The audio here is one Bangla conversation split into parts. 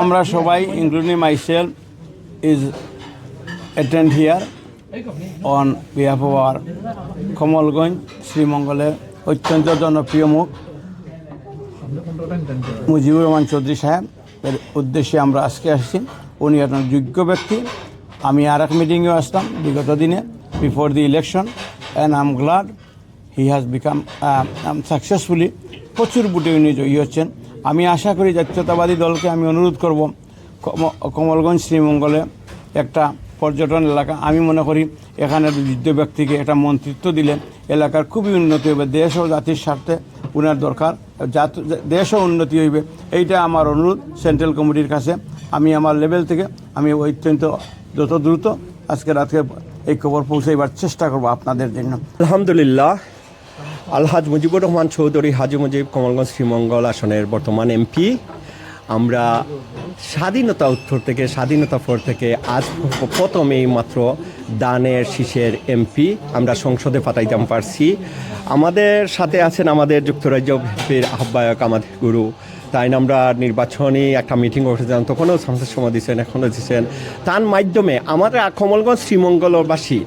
আমরা সবাই including myself is attend here on behalf of our Kamalganj শ্রীমঙ্গলের অত্যন্ত জনপ্রিয় মুখ, মুজিবুর রহমান চৌধুরী সাহেব। এর উদ্দেশ্যে আমরা আজকে আসছি। উনি একজন যোগ্য ব্যক্তি। আমি আর এক মিটিংয়েও আসতাম বিগত দিনে before the election and I'm glad he has become successfully প্রচুর বুটে উনি জয়ী হচ্ছেন। আমি আশা করি জাতীয়তাবাদী দলকে আমি অনুরোধ করব, কম- কমলগঞ্জ শ্রীমঙ্গলে একটা পর্যটন এলাকা। আমি মনে করি এখানে বৃদ্ধ ব্যক্তিকে একটা মন্ত্রিত্ব দিলে এলাকার খুবই উন্নতি হবে, দেশ ও জাতির স্বার্থে উনার দরকার, জাত দেশও উন্নতি হইবে। এইটা আমার অনুরোধ সেন্ট্রাল কমিটির কাছে। আমি আমার লেভেল থেকে আমি অত্যন্ত যত দ্রুত আজকে রাতকে এই খবর পৌঁছাইবার চেষ্টা করব আপনাদের জন্য। আলহামদুলিল্লাহ আলহাজ মুজিবুর রহমান চৌধুরী, হাজি মুজিব কমলগঞ্জ শ্রীমঙ্গল আসনের বর্তমান এমপি। আমরা স্বাধীনতা উত্তর থেকে, স্বাধীনতা পর থেকে আজ প্রথমেই মাত্র দানের শীষের এমপি আমরা সংসদে পাঠাইতাম পারছি। আমাদের সাথে আছেন আমাদের যুক্তরাজ্য বিএনপির আহ্বায়ক আমাদের গুরু। তাই আমরা নির্বাচনী একটা মিটিং করেছিলাম তখনও সংসদ সময় দিচ্ছেন এখনও দিচ্ছেন তার মাধ্যমে আমাদের কমলগঞ্জ শ্রীমঙ্গলবাসী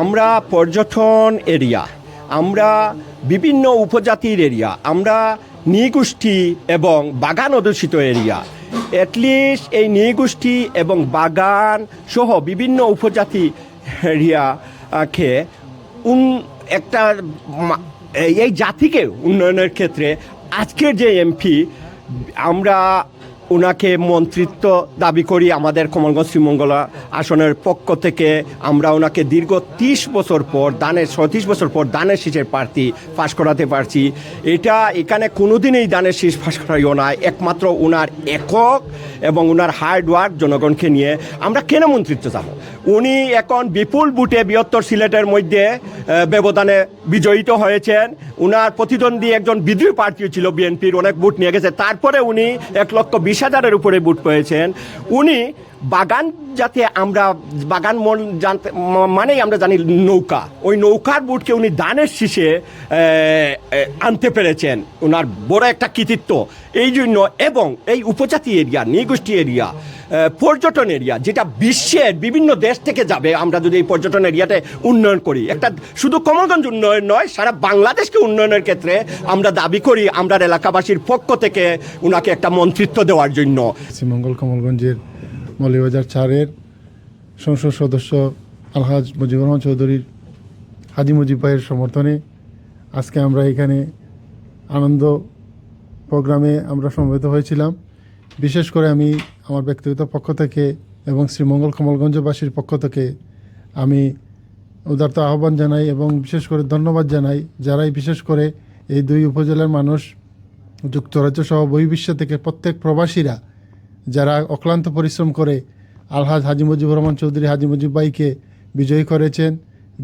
আমরা পর্যটন এরিয়া, আমরা বিভিন্ন উপজাতির এরিয়া। আমরা নৃগোষ্ঠী এবং বাগান অধ্যুষিত এরিয়া। অ্যাটলিস্ট এই নৃগোষ্ঠী এবং বাগান সহ বিভিন্ন উপজাতি এরিয়াকে উন একটা এই- জাতিকে উন্নয়নের ক্ষেত্রে আজকের যে এমপি, আমরা ওনাকে মন্ত্রিত্ব দাবি করি আমাদের কমলগঞ্জ শ্রীমঙ্গলা আসনের পক্ষ থেকে। আমরা ওনাকে দীর্ঘ তিরিশ বছর পর দানের ছত্রিশ বছর পর দানের শীষের প্রার্থী পাশ করাতে পারছি। এটা এখানে কোনোদিনই দানের শীষ ফাঁস করাইও না একমাত্র ওনার একক এবং ওনার হার্ড ওয়ার্ক জনগণকে নিয়ে। আমরা কেন মন্ত্রিত্ব যাব? উনি এখন বিপুল বুটে বৃহত্তর সিলেটের মধ্যে ব্যবধানে বিজয়িত হয়েছেন। উনার প্রতিদ্বন্দ্বী একজন বিদ্রোহী প্রার্থী ছিল বিএনপির, অনেক বুট নিয়ে গেছে। তারপরে উনি এক লক্ষ বিশ হাজারের উপরে বুট পেয়েছেন। উনি বাগান যাতে আমরা, বাগান মন জানতে মানেই আমরা জানি নৌকা। ওই নৌকার বুটকে উনি দানের শীষে আনতে পেরেছেন। ওনার বড় একটা কৃতিত্ব। এই জন্য এবং এই উপজাতি এরিয়া, নৃগোষ্ঠী এরিয়া পর্যটন এরিয়া, যেটা বিশ্বের বিভিন্ন দেশ থেকে যাবে, আমরা যদি এই পর্যটন এরিয়াতে উন্নয়ন করি। একটা শুধু কমলগঞ্জ উন্নয়ন নয়, সারা বাংলাদেশকে উন্নয়নের ক্ষেত্রে আমরা দাবি করি, আমরা এলাকাবাসীর পক্ষ থেকে ওনাকে একটা মন্ত্রিত্ব দেওয়ার জন্য। শ্রীমঙ্গল কমলগঞ্জের মৌলিবাজার চারের সংসদ সদস্য আলহাজ মুজিবুর রহমান চৌধুরীর হাজি মুজিব ভাইয়ের সমর্থনে আজকে আমরা এখানে আনন্দ প্রোগ্রামে আমরা সমবেত হয়েছিলাম। বিশেষ করে আমি আমার ব্যক্তিগত পক্ষ থেকে এবং শ্রীমঙ্গল কমলগঞ্জবাসীর পক্ষ থেকে আমি উদারত আহ্বান জানাই এবং বিশেষ করে ধন্যবাদ জানাই যারাই বিশেষ করে এই দুই উপজেলার মানুষ যুক্তরাজ্য সহ বহির্বিশ্ব থেকে প্রত্যেক প্রবাসীরা যারা অক্লান্ত পরিশ্রম করে আলহাজ হাজি মুজিবুর রহমান চৌধুরী, হাজি মুজিব ভাইকে বিজয়ী করেছেন।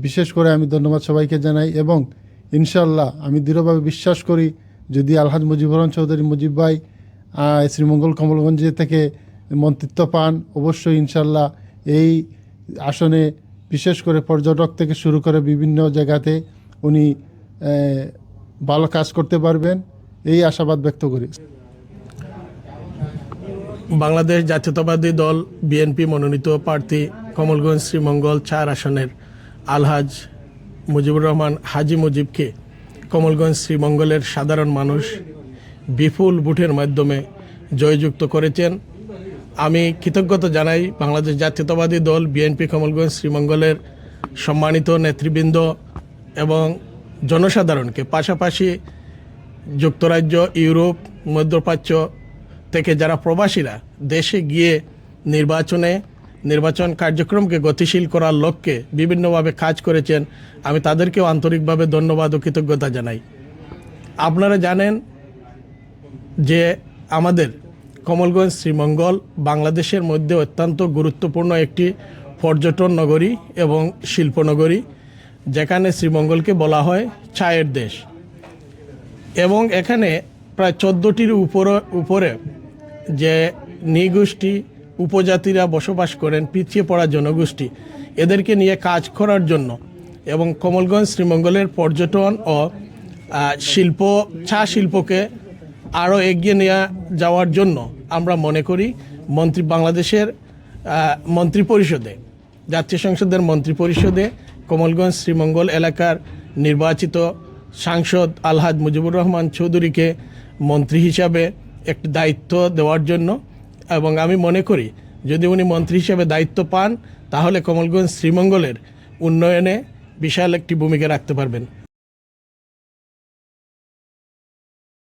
বিশেষ করে আমি ধন্যবাদ সবাইকে জানাই এবং ইনশাল্লাহ আমি দৃঢ়ভাবে বিশ্বাস করি, যদি আলহাজ মুজিবুর রহমান চৌধুরী, মুজিব ভাই শ্রীমঙ্গল কমলগঞ্জে থেকে মন্ত্রিত্ব পান, অবশ্যই ইনশাল্লাহ এই আসনে বিশেষ করে পর্যটক থেকে শুরু করে বিভিন্ন জায়গাতে উনি ভালো কাজ করতে পারবেন, এই আশাবাদ ব্যক্ত করি। বাংলাদেশ জাতীয়তাবাদী দল বিএনপি মনোনীত প্রার্থী কমলগঞ্জ শ্রীমঙ্গল চার আসনের আলহাজ মুজিবুর রহমান হাজি মুজিবকে কমলগঞ্জ শ্রীমঙ্গলের সাধারণ মানুষ বিপুল ভোটের মাধ্যমে জয়যুক্ত করেছেন। আমি কৃতজ্ঞতা জানাই বাংলাদেশ জাতীয়তাবাদী দল বিএনপি কমলগঞ্জ শ্রীমঙ্গলের সম্মানিত নেতৃবৃন্দ এবং জনসাধারণকে, পাশাপাশি যুক্তরাজ্য, ইউরোপ, মধ্যপ্রাচ্য থেকে যারা প্রবাসীরা দেশে গিয়ে নির্বাচনে, নির্বাচন কার্যক্রমকে গতিশীল করার লক্ষ্যে বিভিন্নভাবে কাজ করেছেন, আমি তাদেরকেও আন্তরিকভাবে ধন্যবাদ ও কৃতজ্ঞতা জানাই। আপনারা জানেন যে আমাদের কমলগঞ্জ শ্রীমঙ্গল বাংলাদেশের মধ্যে অত্যন্ত গুরুত্বপূর্ণ একটি পর্যটন নগরী এবং শিল্পনগরী, যেখানে শ্রীমঙ্গলকে বলা হয় চায়ের দেশ। এবং এখানে প্রায় চোদ্দোটির উপরে উপরে যে নৃগোষ্ঠী উপজাতিরা বসবাস করেন পিছিয়ে পড়া জনগোষ্ঠী। এদেরকে নিয়ে কাজ করার জন্য এবং কমলগঞ্জ শ্রীমঙ্গলের পর্যটন ও শিল্প চা শিল্পকে আরও এগিয়ে নিয়ে যাওয়ার জন্য আমরা মনে করি মন্ত্রী বাংলাদেশের আহ, মন্ত্রী পরিষদে জাতীয় সংসদের মন্ত্রী পরিষদে কমলগঞ্জ শ্রীমঙ্গল এলাকার নির্বাচিত সাংসদ আলহাজ মুজিবুর রহমান চৌধুরীকে মন্ত্রী হিসাবে একটি দায়িত্ব দেওয়ার জন্য এবং আমি মনে করি যদি উনি মন্ত্রী হিসেবে দায়িত্ব পান, তাহলে কমলগঞ্জ শ্রীমঙ্গলের উন্নয়নে বিশাল একটি ভূমিকা রাখতে পারবেন।